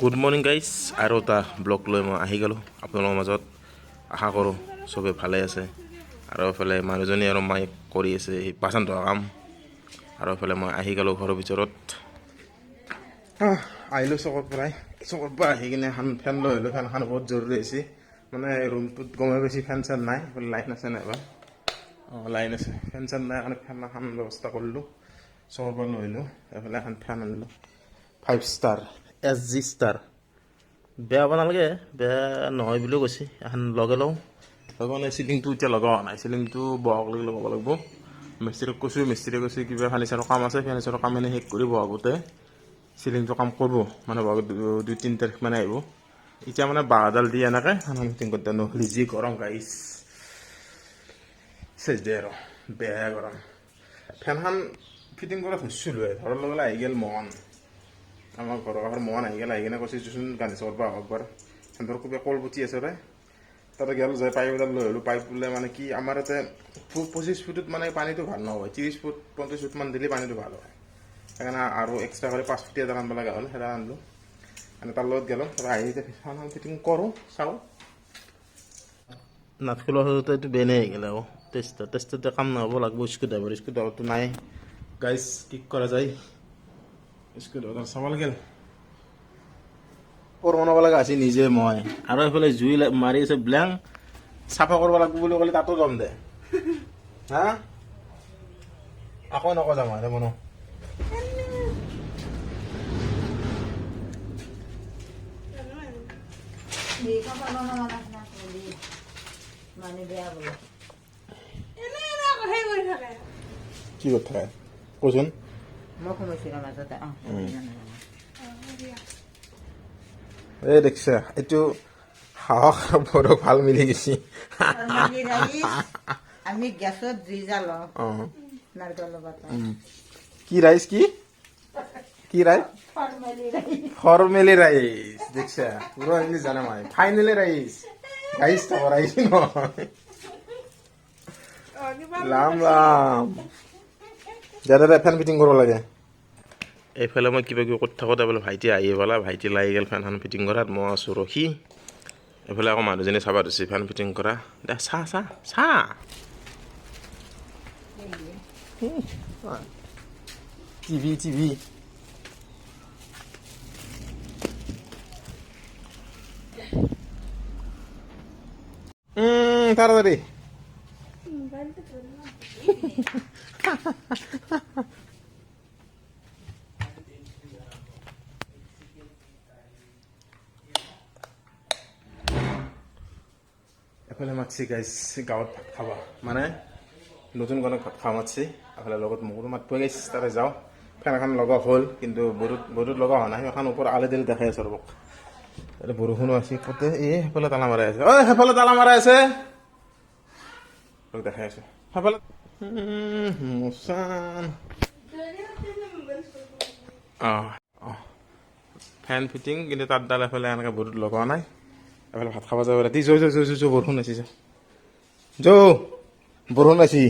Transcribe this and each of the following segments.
Good morning guys আৰু এটা blog লৈ মই আহি গ'লোঁ। আপোনালোকৰ মাজত আশা কৰোঁ চবে ভালে আছে। আৰু এইফালে মানুহজনী আৰু মায়ে কৰি আছে সেই বাচন ধোৱা কাম। আৰু এইফালে মই আহি গ'লোঁ ঘৰৰ ভিতৰত। আহ, আহিলোঁ চকৰ পৰাই। চকৰ পৰা আহি কিনে এখন ফেন লৈ আহিলোঁ। ফেনখন বহুত জৰুৰী হৈছে। মানে ৰুমটোত গমে বেছি ফেন চেন নাই। লাইন আছে নাইবা অঁ লাইন আছে। ফেন চেন নাই কাৰণে ফেন এখন ব্যৱস্থা কৰিলোঁ। চকৰ পৰা লৈ আহিলোঁ। এইফালে এখন ফেন আনিলোঁ। Five star S G star বেয়া হ'ব নালাগে বেয়া নহয় বুলিও কৈছে। এখন লগে লওঁ। লগাওঁ নাই চিলিংটো এতিয়া লগাওঁ নাই। চিলিংটো বহাগ লাগি, লগাব লাগিব। মিস্ত্ৰীক কৈছোঁ, মিস্ত্ৰীয়ে কৈছে, কিবা ফাৰ্নিচাৰৰ কাম আছে ফাৰ্নিচাৰৰ কাম এনে শেষ কৰি বহাগতে চিলিংটো কাম কৰিব মানে বহাগ দুই, তিনি তাৰিখ মানে আহিব। এতিয়া মানে বাঁহডাল দি এনেকৈ ফিটিং কৰি দিওঁ নহ'লে যি গৰম গাইছ চেচ দে আৰু। বেয়া গৰম। ফেনখন ফিটিং কৰা ধৰিছিলোঁ ধৰাৰ লগে লগে আহি গ'ল মন। আমাৰ ঘৰৰ কাষৰ মন আহি গ'ল আহি কিনে কৈছে দেচোন গান্ধী চকৰ পৰা একবাৰ সিহঁতৰ কল পুতি আছে ৰে তাতে গেল যাই পাইপ এডাল লৈ আহিলোঁ পাইপ বোলে মানে কি আমাৰ ইয়াতে পঁচিছ ফুটত মানে পানীটো ভালো নহয় ত্ৰিছ ফুট পঞ্চাছ ফুট মান দিলে পানীটো ভালো হয় সেইকাৰণে আৰু এক্সট্ৰা কৰি পাঁচ ফুটীয়া এডাল আনিব লগা হ'ল সেইডাল আনিলোঁ মানে তাৰ লগত গেলোঁ তাৰপৰা আহি এতিয়া ফিটিং কৰোঁ চাওঁ নাট খোলা হওঁতে এইটো বেনে হৈ গ'ল আকৌ টেষ্টাৰ টেষ্টাৰতে কাম নহ'ব লাগব স্ক্ৰু ড্ৰাইভাৰ স্ক্ৰু ড্ৰাইভাৰটো নাই গাইজ কি কৰা যায় স্ক্ৰু ড্ৰাইভাৰ চাব লাগিল কোৰ বনাব লগা আছে নিজে মই। আৰু এইফালে জুই মাৰি আছে ব্লেং। চাফা কৰিব লাগিব বুলি ক'লে তাতো যাম দে। হা? আকৌ নকওঁ যাম আৰু মনো। মানে কি কথা থাকে? এই দেখিছা? এইটো সাহস বৰ ভালো মিলি গৈছে। আমি গেছত নাৰিকলৰ পাতা কি ৰাইচ কি? কি ৰাইচ? Formally rice. দেখছা? পুরো ইংলিশ জানে মানে ফাইনালি রাইস রাইস তো রাইস নয় লাম লাম দাদা ফেন ফিটিং কৰিব লাগে। এইফালে মই কিবা কিবি কৰি থাকোঁতে বোলে ভাইটি আহি পেলাই ভাইটি লাগি গ'ল ফেনখন ফিটিং কৰাত মই আছোঁ ৰখি। এইফালে আকৌ মানুহজনী চাবা ধৰিছে ফেন ফিটিং কৰা। দে চাহ চাহ চাহ টিভি টিভি। তাড়াতাড়ি। এফালে মাতছি গাইছ গাঁৱত ভাত খাবা। মানে নতুন গানত ভাত খাব মাতছি। এফালে লগত মোৰো মাতবই গাইছ তাতে যাওঁ। ফেন এখন লগা হ'ল, কিন্তু বৰুত বৰুত লগা হোৱা নাই। এখন ওপৰত আলি দিলি দেখাই আছোঁ ৰ'বক। তাতে বৰষুণো আছে, কতে? এই সেইফালে তালা মাৰাই আছে। ঐ সেইফালে তালা মাৰাই আছে। দেখাই আছোঁ। সেইফালে মুছান অঁ অঁ ফেন ফিটিং কিন্তু তাতডাল এফালে এনেকৈ বৰুত লগোৱা নাই? এফালে ভাত খাব যাব ৰাতি। যৌ যৌ যৌ যৌ, বৰষুণ আছে যৌ যৌ বৰষুণ আছে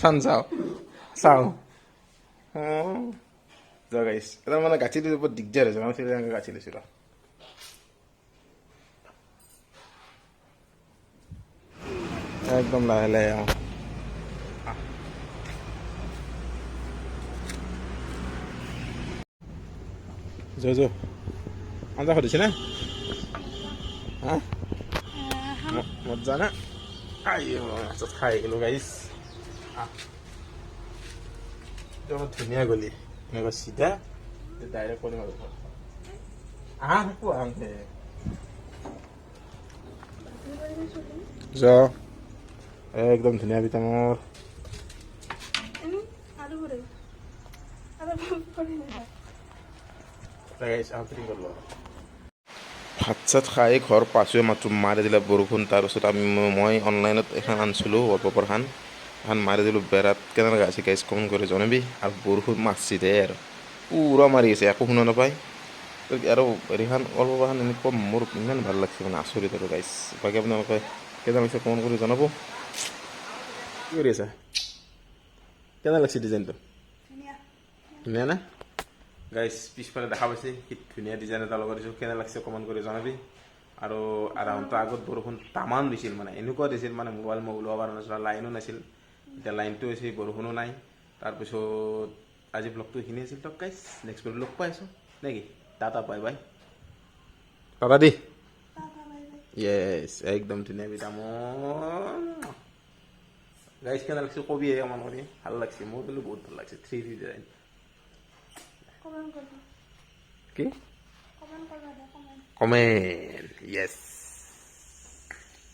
চান চাওঁ। চাওঁ। অঁ যা গাইছ এটা মানে গাঁঠি দিব দিগদাৰ হৈছে মই গাঁঠি লৈছোঁ একদম লাহে লাহে যৌ যৌ আঞ্জা সুধিছে নে? হা ম- মজা না? আইও খাই গ'লো গাইছ একদম ধুনীয়া গলি। এনেকুৱা চিধা। ডাইৰেক্ট কৰিম আৰু আহা যা একদম ধুনীয়া বিটামৰ ভাত চাত খাই ঘৰ পাছোৱে মাত্ৰ মাৰি দিলে বৰষুণ তাৰপিছত আমি মই অনলাইনত এখন আনিছিলোঁ ৱালপেপাৰখন এখন মাৰি দিলোঁ বেৰাত কেনেকৈ আছে গাইজ কমেণ্ট কৰি জনাবি। আৰু বৰষুণ মাৰছি দে আৰু। পুৰা মাৰি আছে একো শুনা নাপায়। আৰু হেৰিখন ৱালপেপাৰখন এনেকুৱা মোৰ ইমান ভালো লাগছে মানে আচৰিত আৰু গাইজ বাকী আপোনালোকে কেইটা লাগিছে কমেণ্ট কৰি জনাব। কি কৰি আছা কেনে লাগছে ডিজাইনটো ধুনীয়া নে গাইজ পিছফালে দেখা পাইছে কি ধুনীয়া ডিজাইন এটা লগাই দিছোঁ কেনে লাগিছে কমেণ্ট কৰি জনাবি আৰু আৰাউণ্ডটো আগত বৰষুণ তামান দিছিল মানে এনেকুৱা দিছিল মানে মোবাইল মই ওলাব পৰা নাছিল লাইনো নাছিল এতিয়া লাইনটো হৈছে বৰষুণো নাই তাৰপিছত আজি ব্লগটো এইখিনি আছিল তক গাইজ নেক্সট ভিডিঅ' লগ পাই আছোঁ নেকি টাটা বাই বাই টাটা দি য়েছ একদম ধুনীয়া ভিটামিন গাইজ কেনে লাগছে কবি অকমান কৰি ভালো লাগছে মোৰ কিন্তু বহুত ভালো লাগছে থ্ৰী ডি ডিজাইন কি কমেন্ট করব কমেন্ট কমেন্ট য়েস